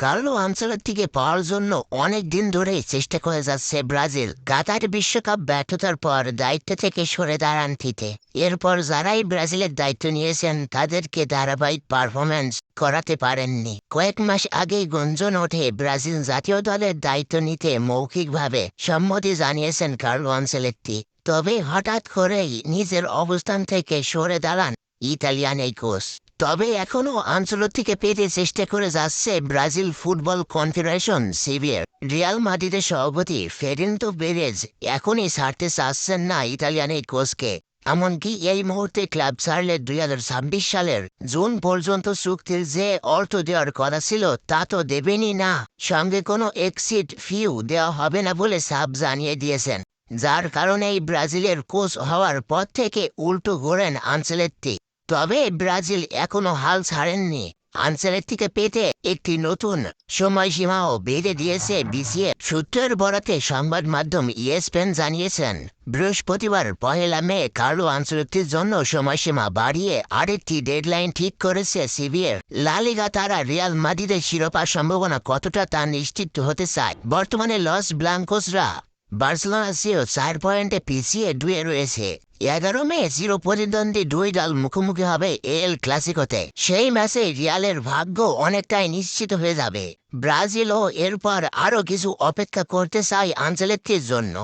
Carlo আনসেলত্তিকে পাওয়ার জন্য অনেক দিন ধরেই চেষ্টা করে যাচ্ছে ব্রাজিল। কাতার বিশ্বকাপ ব্যর্থতার পর দায়িত্ব থেকে সরে দাঁড়ান থিতে। এরপর যারাই ব্রাজিলের দায়িত্ব নিয়েছেন, তাদেরকে ধারাবাহিক পারফরম্যান্স করাতে পারেননি। কয়েক মাস আগেই গুঞ্জন ওঠে, ব্রাজিল জাতীয় দলের দায়িত্ব নিতে মৌখিকভাবে সম্মতি জানিয়েছেন কার্লো আনসেলেত্তি। তবে হঠাৎ করেই নিজের অবস্থান থেকে সরে দাঁড়ান ইতালিয়ান এই কোচ। তবে এখনও আঞ্চলতিকে পেতে চেষ্টা করে যাচ্ছে ব্রাজিল ফুটবল কনফেডারেশন সিবিএর রিয়াল মাদ্রিদের সভাপতি ফেরিন্তো বেরেজ এখনই ছাড়তে চাচ্ছেন না ইতালিয়ান এই কোচকে। এমনকি এই মুহূর্তে ক্লাব ছাড়লে দুই হাজার ছাব্বিশ সালের জুন পর্যন্ত চুক্তির যে অর্থ দেওয়ার কথা ছিল, তা তো দেবেনই না। সঙ্গে কোনো এক্সিট ফিউ দেওয়া হবে না বলে সাব জানিয়ে দিয়েছেন, যার কারণে এই ব্রাজিলের কোচ হওয়ার পর থেকে উল্টো ঘোরেন আনসেলেত্তি তবে ব্রাজিল এখনও হাল ছাড়েননি। আনসেলেত্তিকে পেতে একটি নতুন সময়সীমাও বেঁধে দিয়েছে বিসিএ। সূত্রের বরাতে সংবাদ মাধ্যম ইএসপেন জানিয়েছেন, বৃহস্পতিবার পহেলা মে কার্লো আনসেলেত্তির জন্য সময়সীমা বাড়িয়ে আরেকটি ডেডলাইন ঠিক করেছে সিবিএর লালিগা তারা রিয়াল মাদিদের শিরোপা সম্ভাবনা কতটা তা নিশ্চিত হতে চায়। বর্তমানে লস ব্লাঙ্কোসরা বার্সেলোনা সিও চার পয়েন্টে পিছিয়ে ডুয়ে রয়েছে। এগারো মে জিরো প্রতিদ্বন্দ্বী দুই দল মুখোমুখি হবে এল ক্লাসিকোতে। সেই ম্যাচে রিয়ালের ভাগ্য অনেকটাই নিশ্চিত হয়ে যাবে। ব্রাজিলও এরপর আরও কিছু অপেক্ষা করতে চায় আঞ্চলিকের জন্য।